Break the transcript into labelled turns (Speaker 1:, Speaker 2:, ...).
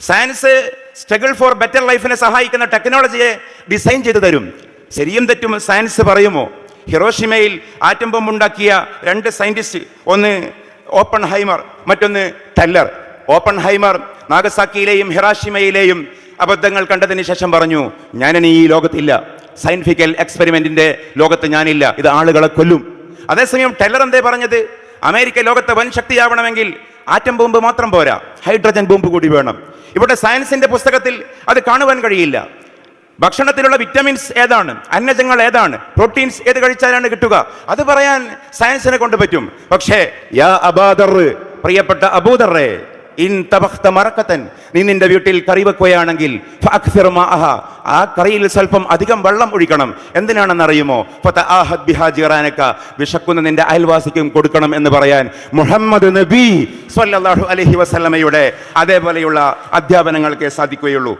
Speaker 1: Science struggle for better ലൈഫിനെ സഹായിക്കുന്ന ടെക്നോളജിയെ design ചെയ്തു തരും. ശരിയും തെറ്റും സയൻസ് പറയുമോ? ഹിറോഷിമയിൽ ആറ്റം ബോംബ് ഉണ്ടാക്കിയ രണ്ട് സയന്റിസ്റ്റ് ഒന്ന് ഓപ്പൺ ഹൈമർ മറ്റൊന്ന് ടെല്ലർ. ഓപ്പൺ ഹൈമർ നാഗസാക്കിയിലെയും ഹിറാഷിമയിലെയും അബദ്ധങ്ങൾ കണ്ടതിന് ശേഷം പറഞ്ഞു ഞാനിനി ഈ ലോകത്തില്ല. സയന്റിഫിക്കൽ എക്സ്പെരിമെന്റിന്റെ ലോകത്ത് ഞാനില്ല. ഇത് ആളുകളെ കൊല്ലും. അതേസമയം ടെല്ലർ എന്തേ പറഞ്ഞത്? അമേരിക്ക ലോകത്തെ വൻ ശക്തിയാവണമെങ്കിൽ ആറ്റം ബോംബ് മാത്രം പോരാ. ഹൈഡ്രജൻ ബോംബ് കൂടി വേണം. ഇവിടെ സയൻസിന്റെ പുസ്തകത്തിൽ അത് കാണുവാൻ കഴിയില്ല. ഭക്ഷണത്തിലുള്ള വിറ്റമിൻസ് ഏതാണ്? അന്നജങ്ങൾ ഏതാണ്? പ്രോട്ടീൻസ് ഏത് കഴിച്ചാലാണ് കിട്ടുക? അത് പറയാൻ സയൻസിനെ കൊണ്ട് പറ്റും. പക്ഷേ യാ അബാദർ പ്രിയപ്പെട്ട അബൂദറേ ഇൻ തബഖ്ത നീ നിന്റെ വീട്ടിൽ കറി വെക്കുകയാണെങ്കിൽ. ആ കറിയിൽ സ്വല്പം അധികം വെള്ളം ഒഴിക്കണം എന്തിനാണെന്ന് അറിയുമോ. വിശക്കുന്ന നിന്റെ അയൽവാസിക്കും കൊടുക്കണം എന്ന് പറയാൻ മുഹമ്മദ് നബി സ്വല്ലല്ലാഹു അലൈഹി വസല്ലമയുടെ അതേപോലെയുള്ള അധ്യാപനങ്ങൾക്കേ സാധിക്കുകയുള്ളൂ